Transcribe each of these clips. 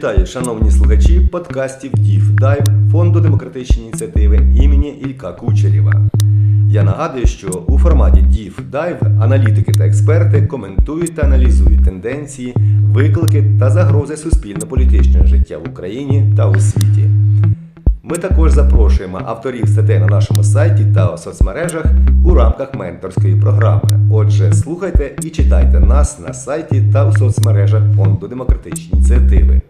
Вітаю, шановні слухачі подкастів Дів Дайв Фонду демократичної ініціативи імені Ілька Кучерєва. Я нагадую, що у форматі Дів Дайв аналітики та експерти коментують та аналізують тенденції, виклики та загрози суспільно-політичного життя в Україні та у світі. Ми також запрошуємо авторів статей на нашому сайті та у соцмережах у рамках менторської програми. Отже, слухайте і читайте нас на сайті та у соцмережах Фонду демократичні ініціативи.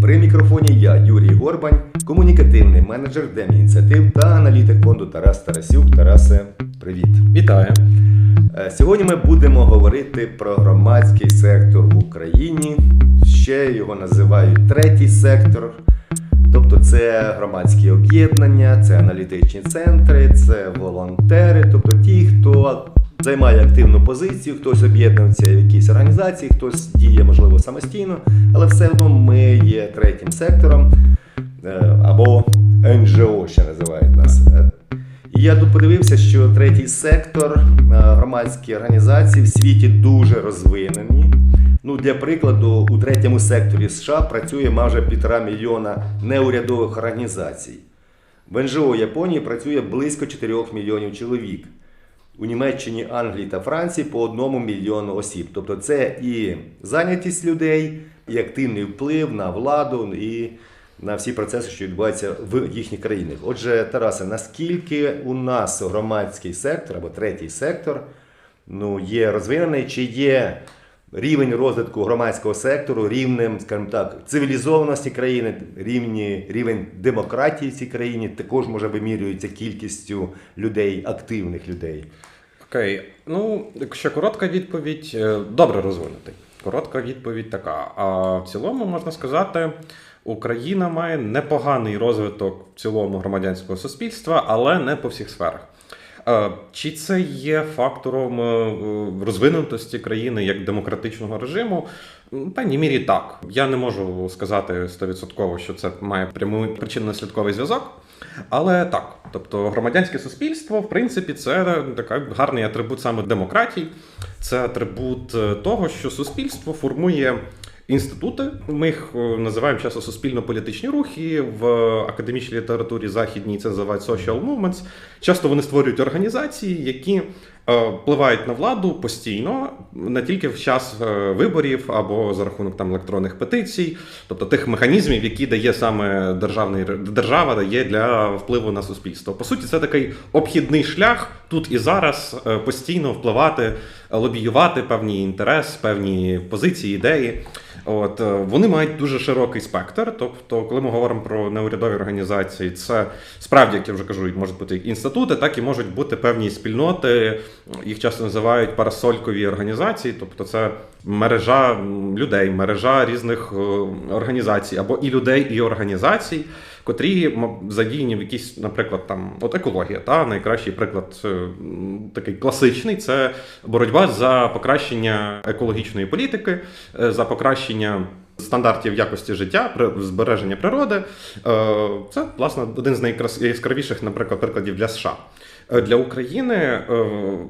При мікрофоні я, Юрій Горбань, комунікативний менеджер Демініціатив та аналітик фонду Тарас Тарасюк. Тарасе, привіт! Вітаю. Е, Сьогодні ми будемо говорити про громадський сектор в Україні. Ще його називають третій сектор. Тобто це громадські об'єднання, це аналітичні центри, це волонтери, тобто ті, хто займає активну позицію, хтось об'єднується в якійсь організації, хтось діє, можливо, самостійно, але все одно ми є третім сектором е, або НЖО ще називають нас. І я тут подивився, що третій сектор, е, громадські організації в світі дуже розвинені. Ну, для прикладу, у третьому секторі США працює майже півтора мільйона неурядових організацій. В НЖО Японії працює близько 4 мільйонів чоловік. У Німеччині, Англії та Франції по одному мільйону осіб. Тобто це і зайнятість людей, і активний вплив на владу і на всі процеси, що відбуваються в їхніх країнах. Отже, Тарасе, наскільки у нас громадський сектор або третій сектор ну, є розвинений, чи є рівень розвитку громадського сектору рівнем, скажімо так, цивілізованості країни, рівні, рівень демократії в цій країні також може вимірюється кількістю людей, активних людей. Окей. Ну, якщо коротка відповідь, е, добре розвинутий. Коротка відповідь така. А в цілому можна сказати, Україна має непоганий розвиток в цілому громадянського суспільства, але не по всіх сферах. Е, Чи це є фактором е, розвинутості країни як демократичного режиму? В певній мірі так. Я не можу сказати стовідсотково, що це має прямий причинно-слідковий зв'язок. Але так, тобто громадянське суспільство, в принципі, це такий гарний атрибут саме демократії. Це атрибут е, того, що суспільство формує інститути. Ми їх е, називаємо часто суспільно-політичні рухи в академічній літературі західній. Це називають social movements. Часто вони створюють організації, які впливають на владу постійно, не тільки в час е, виборів або за рахунок там електронних петицій, тобто тих механізмів, які дає саме державний держава дає для впливу на суспільство. По суті, це такий обхідний шлях тут і зараз е, постійно впливати, лобіювати певні інтерес, певні позиції, ідеї. От е, вони мають дуже широкий спектр. Тобто, коли ми говоримо про неурядові організації, це справді, як я вже кажу, можуть бути інститути, так і можуть бути певні спільноти. Їх часто називають парасолькові організації, тобто це мережа людей, мережа різних е, організацій або і людей, і організацій. Котрі задіяні в якісь, наприклад, там от екологія, та найкращий приклад е, такий класичний це боротьба за покращення екологічної політики, е, за покращення стандартів якості життя, збереження природи. Це власне один з найяскравіших, наприклад, прикладів для США. Е, Для України е,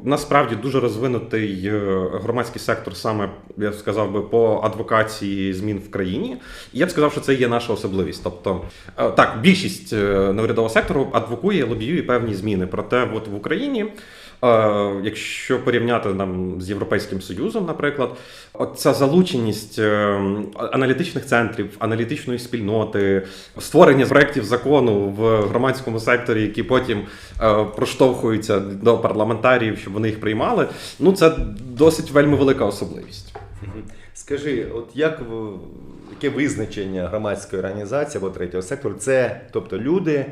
насправді дуже розвинутий е, громадський сектор, саме я б сказав би по адвокації змін в країні. І я б сказав, що це є наша особливість. Тобто, так, більшість неурядового сектору адвокує, лобіює певні зміни. Проте, от в Україні, якщо порівняти там з Європейським Союзом, наприклад, ця залученість е, аналітичних центрів, аналітичної спільноти, створення проєктів закону в громадському секторі, які потім е, проштовхуються до парламентарів, щоб вони їх приймали. Ну це досить вельми велика особливість. Скажи, от як яке визначення громадської організації або третього сектору? Це тобто люди,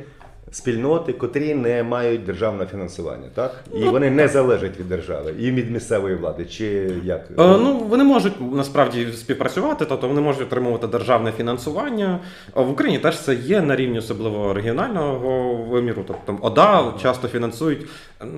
спільноти, котрі не мають державного фінансування, так? І вони не залежать від держави і від місцевої влади, чи як? Е, ну, вони можуть насправді співпрацювати, тобто вони можуть отримувати державне фінансування. В Україні теж це є на рівні особливо регіонального виміру. Тобто там ОДА часто фінансують.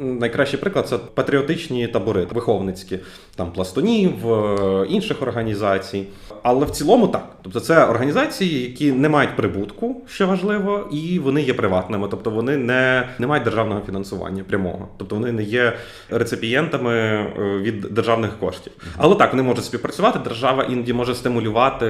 Найкращий приклад це патріотичні табори, виховницькі, там пластунів, е, інших організацій. Але в цілому так. Тобто це організації, які не мають прибутку, що важливо, і вони є приватними. Благодійними, тобто вони не, не мають державного фінансування прямого, тобто вони не є реципієнтами е, від державних коштів. Але так вони можуть співпрацювати. Держава іноді може стимулювати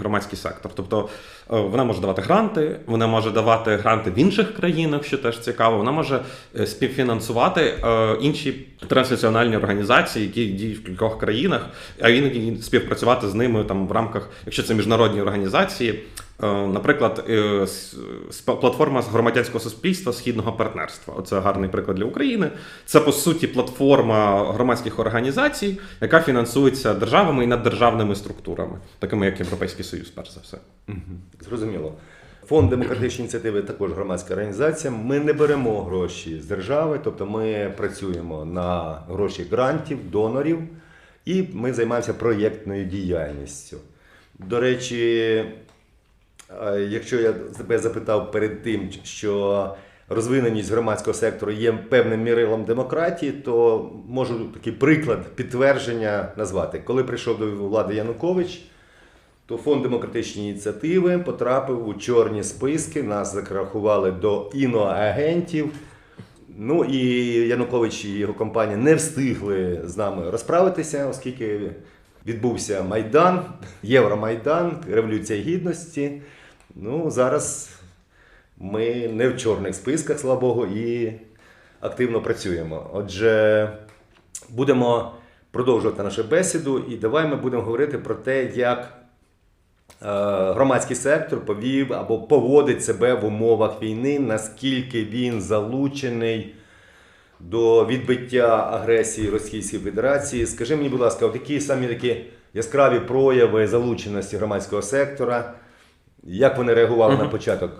громадський сектор. Тобто е, вона може давати гранти, вона може давати гранти в інших країнах, що теж цікаво. Вона може е, співфінансувати інші транснаціональні організації, які діють в кількох країнах, а іноді співпрацювати з ними там в рамках, якщо це міжнародні організації. Е, Наприклад, е, платформа громадянського суспільства східного партнерства. Оце гарний приклад для України. Це по суті платформа громадських організацій, яка фінансується державами і наддержавними структурами, такими як Європейський Союз, перш за все. Зрозуміло. Фонд демократичної ініціативи також громадська організація. Ми не беремо гроші з держави, тобто ми працюємо на гроші грантів, донорів, і ми займаємося проєктною діяльністю. До речі, якщо я тебе запитав перед тим, що розвиненість громадського сектору є певним мірилом демократії, то можу такий приклад підтвердження назвати. Коли прийшов до влади Янукович, то фонд демократичної ініціативи потрапив у чорні списки. Нас зарахували до іноагентів. Ну і Янукович і його компанія не встигли з нами розправитися, оскільки відбувся Майдан, Євромайдан, Революція Гідності. Ну, зараз ми не в чорних списках, слава Богу, і активно працюємо. Отже, будемо продовжувати нашу бесіду, і давай ми будемо говорити про те, як е, громадський сектор повів або поводить себе в умовах війни, наскільки він залучений до відбиття агресії Російської Федерації. Скажи мені, будь ласка, от які самі такі яскраві прояви залученості громадського сектора, як вони реагували на початок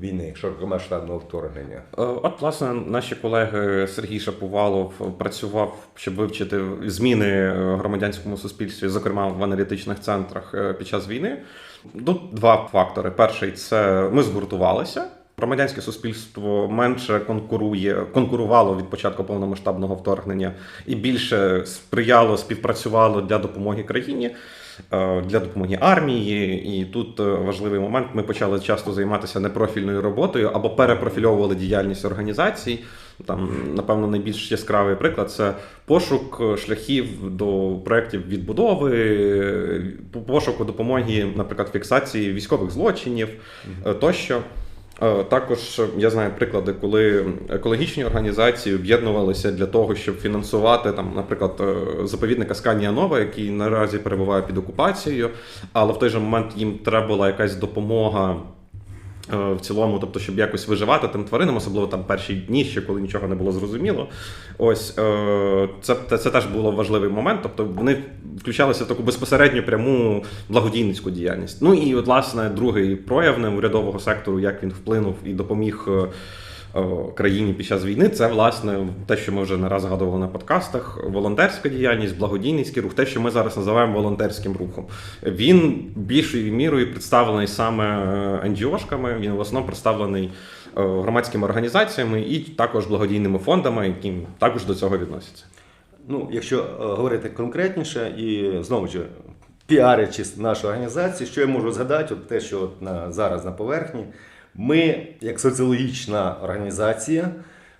війни- широкомасштабного вторгнення? Е, От, власне, наші колеги Сергій Шаповалов працював, щоб вивчити зміни е, в громадянському суспільстві, зокрема в аналітичних центрах е, під час війни. Тут два фактори. Перший це ми згуртувалися. Громадянське суспільство менше конкурує, конкурувало від початку повномасштабного вторгнення і більше сприяло, співпрацювало для допомоги країні, е, для допомоги армії. І тут е, важливий момент. Ми почали часто займатися непрофільною роботою або перепрофільовували діяльність організацій. Там, напевно, найбільш яскравий приклад це пошук шляхів до проєктів відбудови, пошуку допомоги, наприклад, фіксації військових злочинів е, тощо. Е, Також е, я знаю приклади, коли екологічні організації об'єднувалися для того, щоб фінансувати там, наприклад, е, заповідника Сканія Нова, який наразі перебуває під окупацією, але в той же момент їм треба була якась допомога. Е, В цілому, тобто, щоб якось виживати тим тваринам, особливо там перші дні, ще коли нічого не було зрозуміло. Ось е, це, це, це теж було важливий момент. Тобто вони включалися в таку безпосередню пряму благодійницьку діяльність. Ну і от, власне, другий прояв неурядового сектору, як він вплинув і допоміг. Е, Країні під час війни це власне те, що ми вже не раз згадували на подкастах: волонтерська діяльність, благодійницький рух, те, що ми зараз називаємо волонтерським рухом. Він більшою мірою представлений саме е, NGO-шками, він в основному представлений е, громадськими організаціями і також благодійними фондами, які також до цього відносяться. Ну, якщо говорити конкретніше і знову ж піарячи нашу організацію, що я можу згадати, от те, що от на, зараз на поверхні, ми, як соціологічна організація,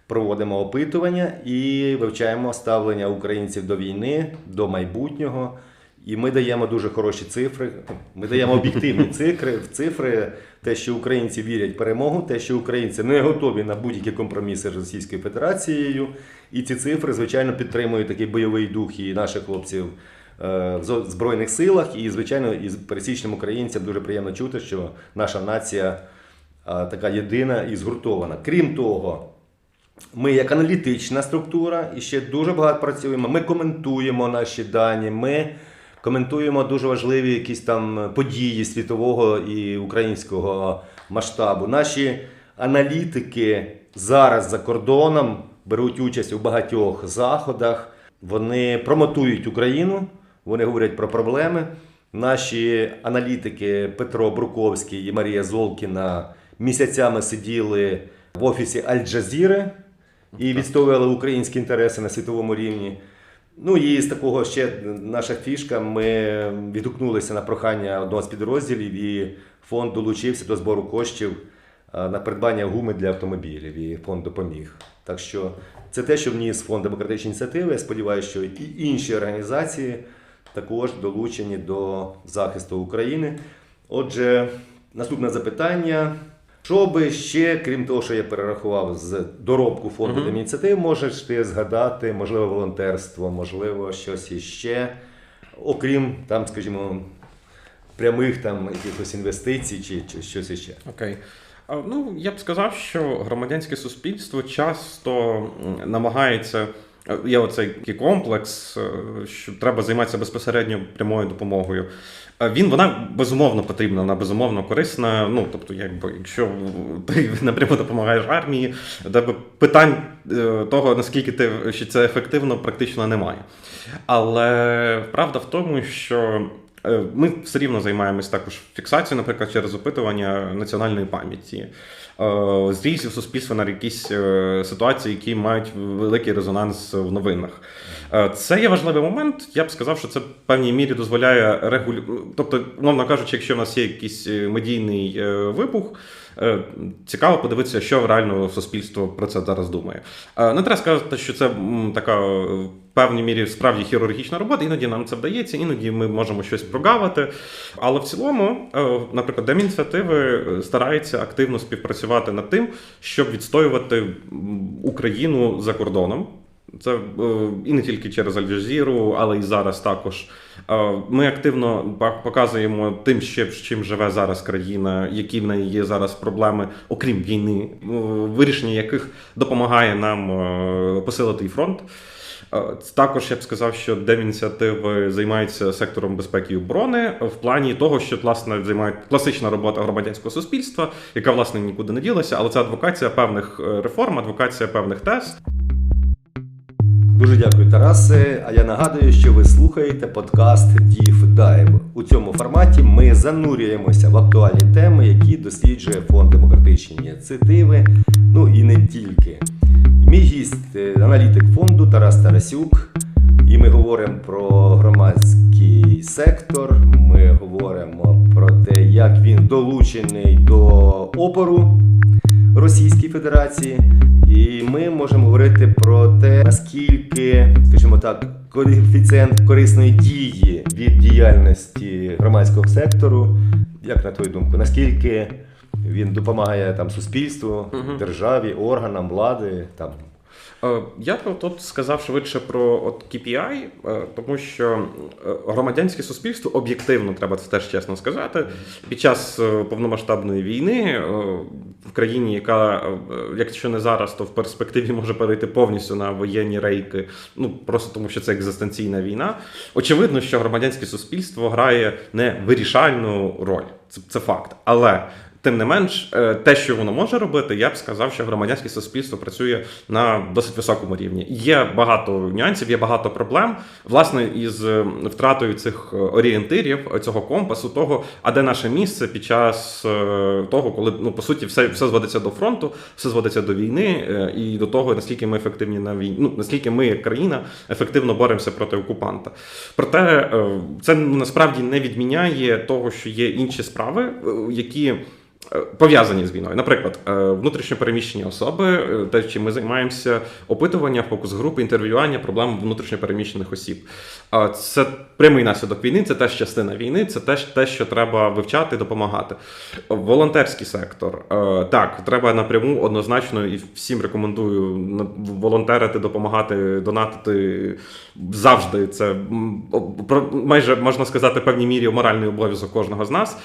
проводимо опитування і вивчаємо ставлення українців до війни, до майбутнього. І ми даємо дуже хороші цифри. Ми даємо об'єктивні цифри, цифри, те, що українці вірять в перемогу, те, що українці не готові на будь-які компроміси з Російською Федерацією. І ці цифри, звичайно, підтримують такий бойовий дух і наших хлопців е, в Збройних силах. І, звичайно, і пересічним українцям дуже приємно чути, що наша нація така єдина і згуртована. Крім того, ми як аналітична структура і ще дуже багато працюємо. Ми коментуємо наші дані. Ми коментуємо дуже важливі якісь там події світового і українського масштабу. Наші аналітики зараз за кордоном беруть участь у багатьох заходах. Вони промотують Україну, вони говорять про проблеми. Наші аналітики Петро Бруковський і Марія Золкіна місяцями сиділи в офісі Аль-Джазіри і відстоювали українські інтереси на світовому рівні. Ну і з такого ще наша фішка. Ми відгукнулися на прохання одного з підрозділів, і фонд долучився до збору коштів на придбання гуми для автомобілів, і фонд допоміг. Так що це те, що вніс фонд демократичної ініціативи. Я сподіваюся, що і інші організації також долучені до захисту України. Отже, наступне запитання. Що би ще, крім того, що я перерахував з доробку фонду Мгм. ініціатив, можеш ти згадати, можливо, волонтерство, можливо, щось іще, окрім там, скажімо, прямих там якихось інвестицій чи, чи щось іще. Окей. А, Ну, я б сказав, що громадянське суспільство часто намагається. Е, Є оцей комплекс, е, що треба займатися безпосередньо прямою допомогою. Е, Він вона безумовно потрібна, вона безумовно корисна. Ну тобто, якби якщо ти напряму допомагаєш армії, тебе питань того, наскільки ти що це ефективно, практично немає. Але правда в тому, що Ми все рівно займаємось також фіксацією, наприклад, через опитування національної пам'яті, е, зрізів суспільства на якісь е, ситуації, які мають великий резонанс в новинах. Е, Це є важливий момент. Я б сказав, що це в певній мірі дозволяє регулю... Тобто, умовно кажучи, якщо в нас є якийсь е, медійний е, вибух. е, Цікаво подивитися, що реально суспільство про це зараз думає. Е, Не треба сказати, що це така е, певній мірі справді хірургічна робота. Іноді нам це вдається, іноді ми можемо щось прогавити. Але в цілому, е, наприклад, Демініціативи е, стараються активно співпрацювати над тим, щоб відстоювати Україну за кордоном. Це е, і не тільки через Аль-Джазіру, але і зараз також. Ми активно показуємо тим, з чим живе зараз країна, які в неї є зараз проблеми, окрім війни, вирішення яких допомагає нам посилити фронт. Е, Також я б сказав, що Демініціативи займаються сектором безпеки і оборони в плані того, що власне займають класична робота громадянського суспільства, яка власне нікуди не ділася, але це адвокація певних е, реформ, адвокація певних тез. Дуже дякую, Тарасе. А я нагадую, що ви слухаєте подкаст Deep Dive. У цьому форматі ми занурюємося в актуальні теми, які досліджує фонд демократичні ініціативи. Ну і не тільки. Мій гість е, аналітик фонду Тарас Тарасюк. І ми говоримо про громадський сектор. Ми говоримо про те, як він долучений до опору Російській Федерації. І ми можемо говорити про те, наскільки, скажімо так, коефіцієнт корисної дії від діяльності громадського сектору, як на твою думку, наскільки він допомагає там суспільству, Мгм. державі, органам влади, там Е, Я б тут сказав швидше про от KPI, е, тому що е, громадянське суспільство об'єктивно, треба це теж чесно сказати, під час повномасштабної війни в країні, яка, якщо не зараз, то в перспективі може перейти повністю на воєнні рейки, ну просто тому, що це екзистенційна війна. Очевидно, що громадянське суспільство грає не вирішальну роль. Це, це факт. Але Тим не менш, е, те, що воно може робити, я б сказав, що громадянське суспільство працює на досить високому рівні. Є багато нюансів, є багато проблем. Власне, із е, втратою цих е, орієнтирів, цього компасу, того, а де наше місце під час того, коли ну по суті все, все зводиться до фронту, все зводиться до війни і до того, наскільки ми ефективні на війні, ну наскільки ми, як країна, ефективно боремося проти окупанта. Проте це насправді не відміняє того, що є інші справи, які. Е, Пов'язані з війною, наприклад, внутрішньопереміщені внутрішньо переміщені особи, е, те, чим ми займаємося, опитування, фокус групи, інтерв'ювання проблем внутрішньо переміщених осіб. Це прямий наслідок війни, це теж частина війни, це теж те, що треба вивчати, допомагати. Волонтерський сектор. Е, Так, треба напряму однозначно і всім рекомендую волонтерити, допомагати, донатити завжди. Це майже можна сказати, в певній мірі моральний обов'язок кожного з нас.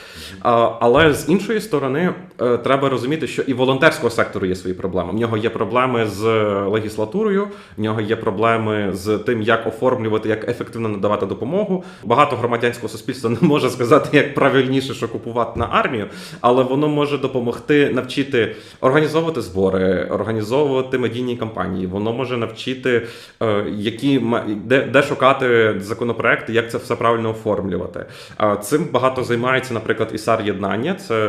Але з іншої сторони, е, треба розуміти, що і волонтерського сектору є свої проблеми. В нього є проблеми з легіслатурою, в нього є проблеми з тим, як оформлювати, як ефективно надавати допомогу. Багато громадянського суспільства не може сказати, як правильніше, що купувати на армію, але воно може допомогти навчити організовувати збори, організовувати медійні кампанії. Воно може навчити, е, які де, де шукати законопроекти, як це все правильно оформлювати. А Цим багато займається, наприклад, ісар єднання. Це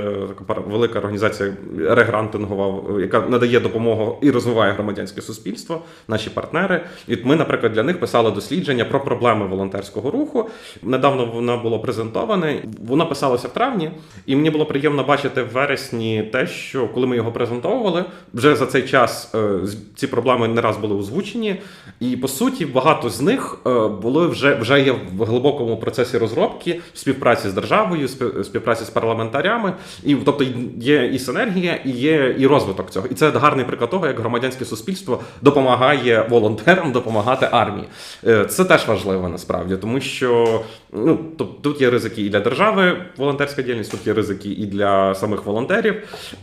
велика організація регрантингова, яка надає допомогу і розвиває громадянське суспільство, наші партнери. І ми, наприклад, для них писали дослідження про проблеми волонтерського руху. Недавно воно було презентоване. Воно писалося в травні, і мені було приємно бачити в вересні те, що коли ми його презентовували, вже за цей час е, ці проблеми не раз були озвучені. І по суті, багато з них е, були вже, вже є в глибокому процесі розробки співпраці з державою, спів- співпраці з парламентарями. І тобто є і синергія, і є і розвиток цього. І це гарний приклад того, як громадянське суспільство допомагає волонтерам допомагати армії. Е, Це теж важливо насправді, тому що ну тут є ризики і для держави, волонтерська діяльність, тут є ризики і для самих волонтерів.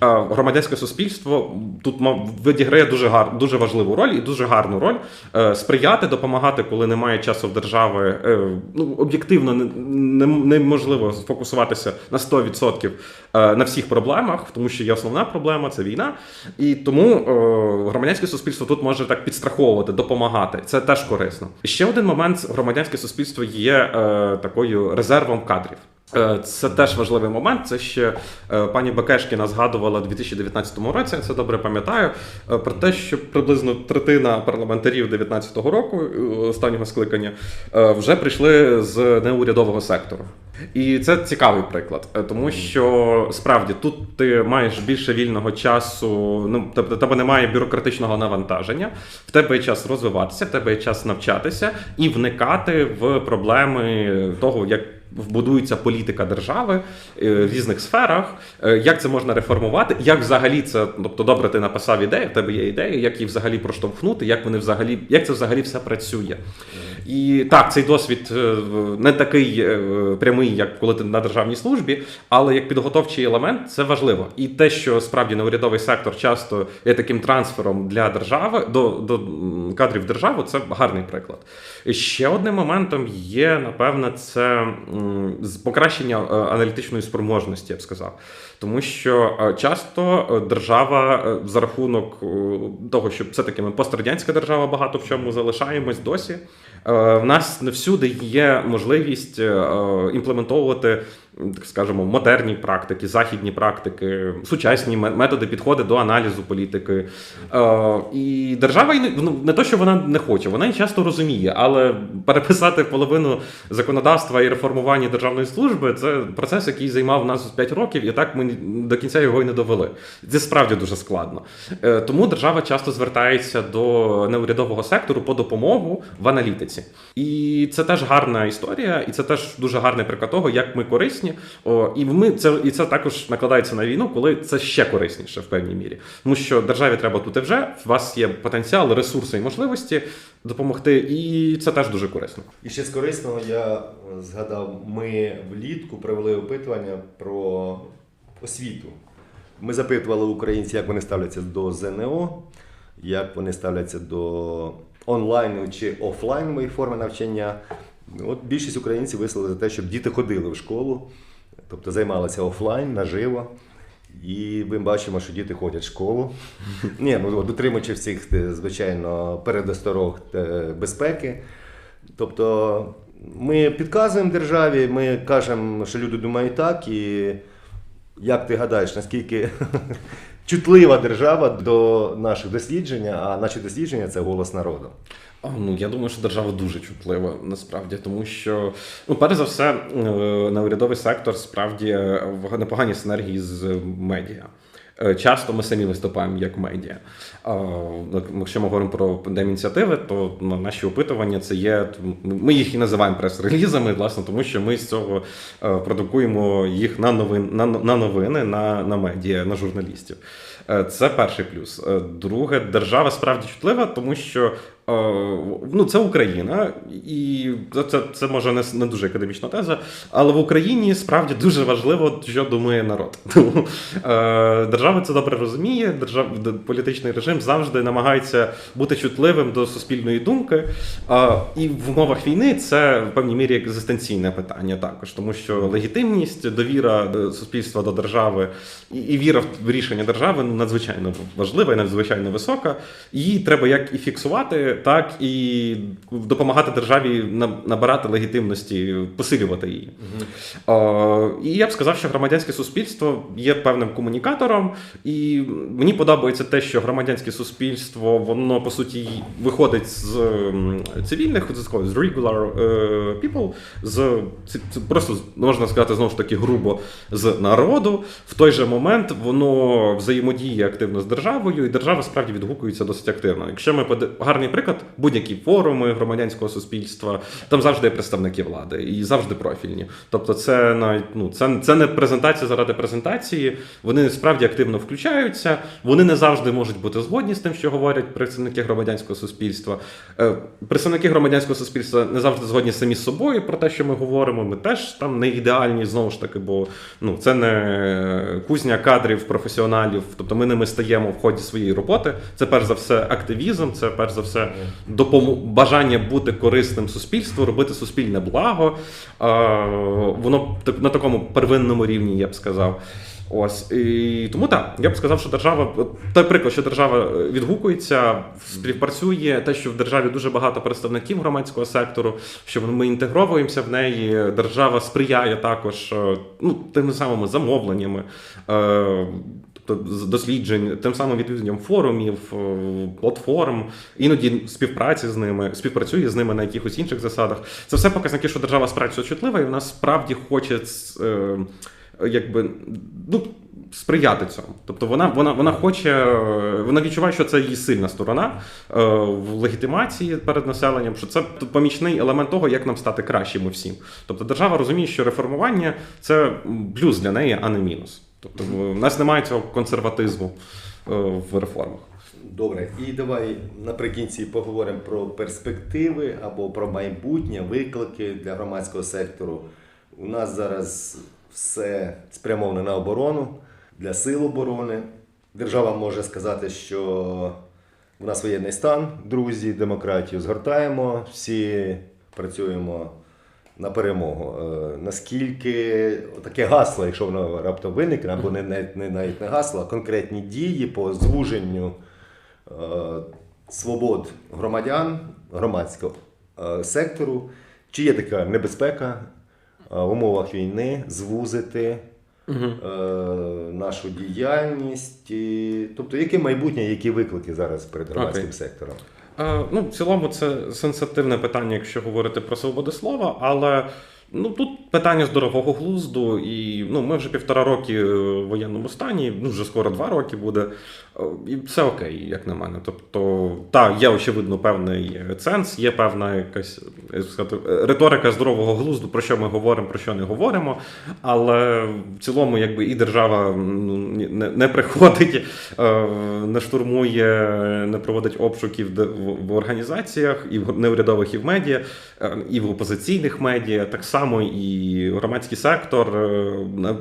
Громадянське суспільство тут відіграє дуже гар, дуже важливу роль і дуже гарну роль е, сприяти, допомагати, коли немає часу в держави. Е, Ну об'єктивно не- не- неможливо сфокусуватися на 100% е, на всіх проблемах, тому що є основна проблема це війна. І тому громадянське суспільство тут може так підстраховувати, допомагати. Це теж корисно. Ще один момент: громадянське суспільство є е, такою резервом кадрів. Е, Це теж важливий момент. Це ще е, пані Бекешкіна згадувала у 2019 році. Це добре пам'ятаю. е, Про те, що приблизно третина парламентарів 2019 року, останнього скликання, вже прийшли з неурядового сектору. І це цікавий приклад, е, тому що справді тут ти маєш більше вільного часу. Ну тобто, тебе немає бюрократичного навантаження, в тебе є час розвиватися, в тебе є час навчатися і вникати в проблеми того, як вбудується політика держави е, в різних сферах, е, як це можна реформувати, як взагалі це, тобто добре, ти написав ідею, в тебе є ідеї, як її взагалі проштовхнути, як вони взагалі, як це взагалі все працює. І так, цей досвід е, не такий е, прямий, як коли ти на державній службі, але як підготовчий елемент це важливо. І те, що справді неурядовий сектор часто є таким трансфером для держави до, до кадрів держави, це гарний приклад. Ще одним моментом є, напевне, це покращення е, аналітичної спроможності, я б сказав. Тому що часто держава за рахунок того, що все-таки ми пострадянська держава багато в чому залишаємось досі. Е, В нас не всюди є можливість е, е, імплементовувати, так скажемо, модерні практики, західні практики, сучасні методи підходи до аналізу політики. Е, І держава не, ну, то, що вона не хоче, вона й часто розуміє, але переписати половину законодавства і реформування державної служби це процес, який займав нас 5 років, і так ми до кінця його й не довели. Це справді дуже складно. Е, Тому держава часто звертається до неурядового сектору по допомогу в аналітиці. І це теж гарна історія, і це теж дуже гарний приклад того, як ми корисні. О, і ми це і це також накладається на війну, коли це ще корисніше в певній мірі. Тому що державі треба тут і вже. У вас є потенціал, ресурси і можливості допомогти, і це теж дуже корисно. І ще з корисного я згадав, ми влітку провели опитування про освіту. Ми запитували українців, як вони ставляться до ЗНО, як вони ставляться до онлайну чи офлайнової форми навчання. От більшість українців висловили за те, щоб діти ходили в школу, тобто займалися офлайн, наживо. І ми бачимо, що діти ходять в школу. Ні, ну дотримуючи всіх, е, звичайно, передосторог е, безпеки. Тобто ми підказуємо державі, ми кажемо, що люди думають так, і як ти гадаєш, наскільки чутлива держава до наших досліджень, а наші дослідження це голос народу. Ну, я думаю, що держава дуже чутлива насправді, тому що, ну, перш за все, на урядовий сектор справді е, в непоганій синергії з медіа. Е, Часто ми самі виступаємо як медіа. Ну, Якщо ми говоримо про демініціативи, то наші опитування це є. Ми їх і називаємо прес-релізами, власне, тому що ми з цього е, продукуємо їх на новин, на, на новини, на, на медіа, на журналістів. Е, Це перший плюс. Е, Друге, держава справді чутлива, тому що е, ну, це Україна, і це, це, може не, не дуже академічна теза, але в Україні справді дуже важливо, що думає народ. Е, держава це добре розуміє. Держав, політичний режим завжди намагається бути чутливим до суспільної думки. Е, і в умовах війни це в певній мірі екзистенційне питання також, тому що легітимність, довіра суспільства до держави і, віра в рішення держави надзвичайно важлива і надзвичайно висока. Її треба як і фіксувати, так і допомагати державі набирати легітимності, посилювати її. Е, І я б сказав, що громадянське суспільство є певним комунікатором, і мені подобається те, що громадянське суспільство, воно по суті виходить з цивільних, з regular е, people, з просто можна сказати знову ж таки грубо з народу. В той же момент воно взаємодіє активно з державою, і держава справді відгукується досить активно. Якщо ми гарний приклад, будь-які форуми громадянського суспільства, там завжди є представники влади і завжди профільні. Тобто, це навіть ну це, це не презентація заради презентації. Вони справді активно включаються. Вони не завжди можуть бути згодні з тим, що говорять представники громадянського суспільства. Е, Представники громадянського суспільства не завжди згодні самі з собою про те, що ми говоримо. Ми теж там не ідеальні знову ж таки, бо ну це не кузня кадрів професіоналів. Тобто ми ними стаємо в ході своєї роботи. Це перш за все активізм, це перш за все допому... бажання бути корисним суспільству, робити суспільне благо. Е, Воно на такому первинному рівні, я б сказав. Ось і тому так, я б сказав, що держава, той приклад, що держава е, відгукується, співпрацює, те, що в державі дуже багато представників громадського сектору, що ми інтегровуємося в неї. Держава сприяє також е, ну, тими самими замовленнями. Тобто досліджень, тим самим відвідуванням форумів, е, платформ, іноді співпраці з ними, співпрацює з ними на якихось інших засадах. Це все показники, що держава справді сочлива, і вона справді хоче е, якби ну. Сприяти цьому, тобто вона вона вона хоче, вона відчуває, що це її сильна сторона е, в легітимації перед населенням, що це помічний елемент того, як нам стати кращими всім. Тобто держава розуміє, що реформування це плюс для неї, а не мінус. Тобто в нас немає цього консерватизму е, в реформах. Добре, і давай наприкінці поговоримо про перспективи або про майбутнє, виклики для громадського сектору. У нас зараз все спрямовано на оборону для сил оборони. Держава може сказати, що в нас воєнний стан, друзі, демократію згортаємо, всі працюємо на перемогу. Е, Наскільки таке гасло, якщо воно раптом виникне, або не, не, не навіть не гасло, а конкретні дії по звуженню е, свобод громадян, громадського е, сектору, чи є така небезпека е, в умовах війни звузити е, нашу діяльність? І, тобто, яке майбутнє, які виклики зараз перед громадським Окей. сектором? Е, Ну, в цілому, це сенситивне питання, якщо говорити про свободу слова, але ну тут питання здорового глузду, і ну ми вже півтора роки в воєнному стані, ну вже скоро два роки буде. І все окей, як на мене. Тобто, так, є очевидно певний ценз, є певна якась як сказати, риторика здорового глузду, про що ми говоримо, про що не говоримо. Але в цілому, якби і держава ну, не, не приходить, е, не штурмує, не проводить обшуків в, організаціях, і в неурядових, і в медіа, е, і в опозиційних медіа, так само і громадський сектор е,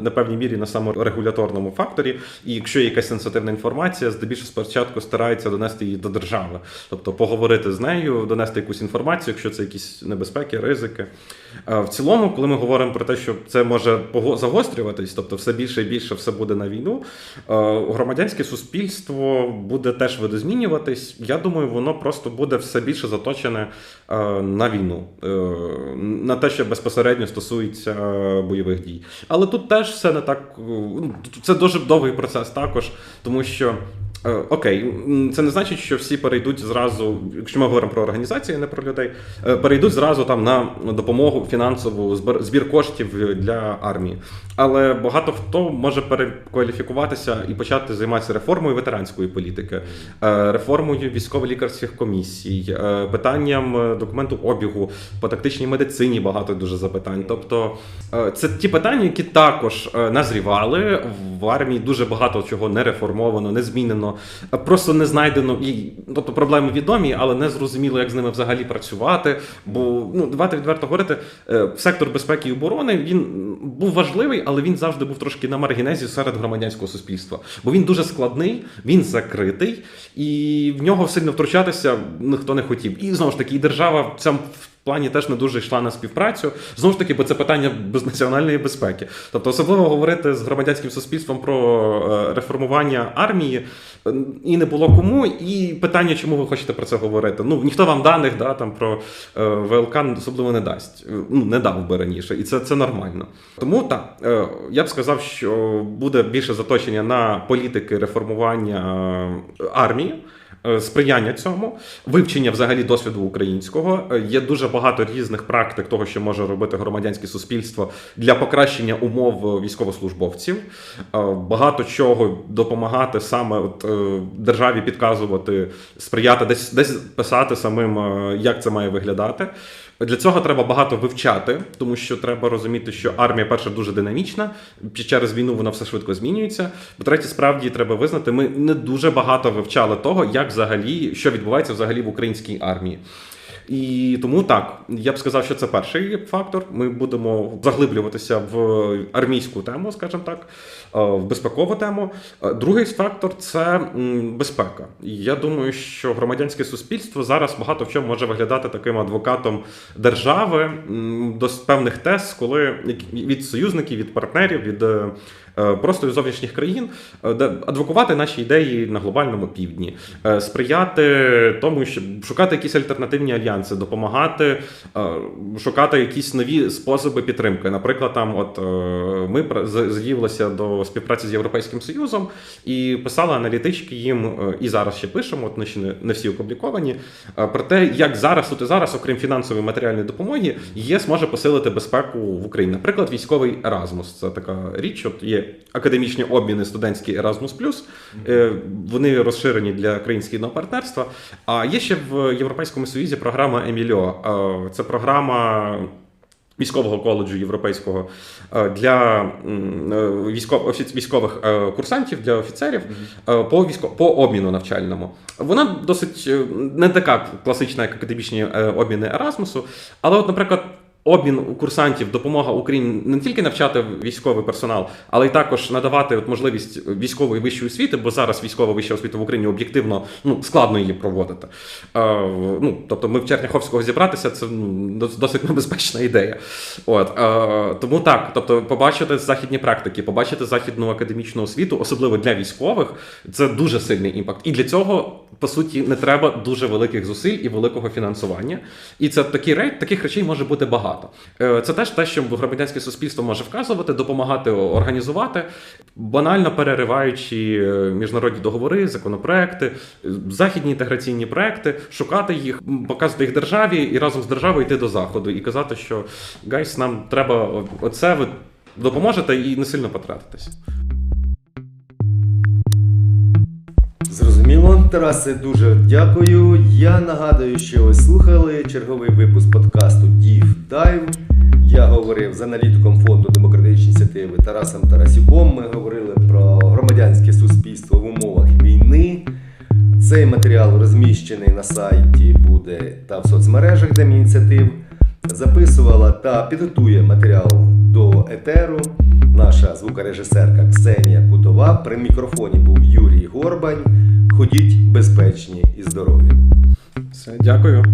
на певній мірі на саморегуляторному факторі. І якщо є якась сенситивна інформація, здебільшого спочатку старається донести її до держави, тобто поговорити з нею, донести якусь інформацію, якщо це якісь небезпеки, ризики. Е, В цілому, коли ми говоримо про те, що це може загострюватись, тобто все більше і більше все буде на війну, е, громадянське суспільство буде теж видозмінюватись. Я думаю, воно просто буде все більше заточене е, на війну, на те, що безпосередньо стосується бойових дій. Але тут теж все не так. ну, Це дуже довгий процес також, тому що. Е, Окей, це не значить, що всі перейдуть зразу, якщо ми говоримо про організації, не про людей, е, перейдуть зразу там на допомогу фінансову збір, коштів для армії. Але багато хто може перекваліфікуватися і почати займатися реформою ветеранської політики, е, реформою військово-лікарських комісій, питанням документу обігу по тактичній медицині. Багато дуже запитань. Тобто це ті питання, які також назрівали в армії. Дуже багато чого не реформовано, не змінено, е, просто не знайдено і тобто проблеми відомі, але не зрозуміло, як з ними взагалі працювати. Бо ну давайте відверто говорити, е, сектор безпеки і оборони він був важливий, але він завжди був трошки на маргінезі серед громадянського суспільства. Бо він дуже складний, він закритий, і в нього сильно втручатися ніхто не хотів. І знову ж таки, і держава в цьому плані теж не дуже йшла на співпрацю. Знову ж таки, бо це питання без національної безпеки. Тобто, особливо говорити з громадянським суспільством про е, реформування армії е, і не було кому. І питання, чому ви хочете про це говорити? Ну ніхто вам даних да, там про е, ВЛК особливо не дасть. Ну не дав би раніше, і це, це нормально. Тому так я б сказав, що буде більше заточення на політики реформування армії. Е, Сприяння цьому, вивчення взагалі досвіду українського. Е, Є дуже багато різних практик того, що може робити громадянське суспільство для покращення умов військовослужбовців. Е, Багато чого допомагати саме от, державі підказувати, сприяти, десь десь писати самим, як це має виглядати. Для цього треба багато вивчати, тому що треба розуміти, що армія перша дуже динамічна. Через війну вона все швидко змінюється. По-третє, справді треба визнати, ми не дуже багато вивчали того, як взагалі що відбувається взагалі в українській армії. І тому так, я б сказав, що це перший фактор. Ми будемо заглиблюватися в армійську тему, скажімо так, в безпекову тему. Е, Другий фактор це безпека. Я думаю, що громадянське суспільство зараз багато в чому може виглядати таким адвокатом держави до певних тез, коли від союзників, від партнерів, від е, е, просто від зовнішніх країн, е, де адвокувати наші ідеї на глобальному півдні, е, сприяти тому, щоб шукати якісь альтернативні альянси, допомагати е, шукати якісь нові способи підтримки. Наприклад, там, от е, ми пр- з- співпраці з Європейським Союзом і писали аналітички їм, е, і зараз ще пишемо, от вони ще не, не всі опубліковані, е, про те, як зараз тут і зараз, окрім фінансової матеріальної допомоги, ЄС може посилити безпеку в Україні. Наприклад, військовий Еразмус. Це така річ. От є академічні обміни студентські Erasmus+, Е, Вони розширені для країн східного партнерства. А є ще в Європейському Союзі програма Емільо. Це програма. Військового коледжу європейського е, для е, військових е, курсантів для офіцерів по військо, по обміну навчальному. Вона досить не така класична, як академічні обміни Ерасмусу, але, от, наприклад. Обмін у курсантів, допомога Україні не тільки навчати військовий персонал, але й також надавати от можливість військової вищої освіти, бо зараз військова вища освіта в Україні об'єктивно ну, складно її проводити. Е, ну, тобто, ми в Черняховського зібратися це ну, досить небезпечна ідея. От, е, тому так, тобто, побачити західні практики, побачити західну академічну освіту, особливо для військових, це дуже сильний імпакт. І для цього, по суті, не треба дуже великих зусиль і великого фінансування. І це такі рей, таких речей може бути багато. Е, Це теж те, що громадянське суспільство може вказувати, допомагати організувати, банально перериваючи е, міжнародні договори, законопроекти, е, західні інтеграційні проекти, шукати їх, показувати їх державі і разом з державою йти до заходу і казати, що гайс, нам треба оце ви допоможете і не сильно потратитись. Зрозуміло, Тарасе, дуже дякую. Я нагадую, що ви слухали черговий випуск подкасту Дів Дайв. Я говорив з аналітиком фонду демократичні ініціативи Тарасом Тарасюком. Ми говорили про громадянське суспільство в умовах війни. Цей матеріал розміщений на сайті буде та в соцмережах Демініціатив. Записувала та підготує матеріал до етеру наша звукорежисерка Ксенія Кутова. При мікрофоні був Юрій Горбань. Ходіть безпечні і здорові. Все, дякую.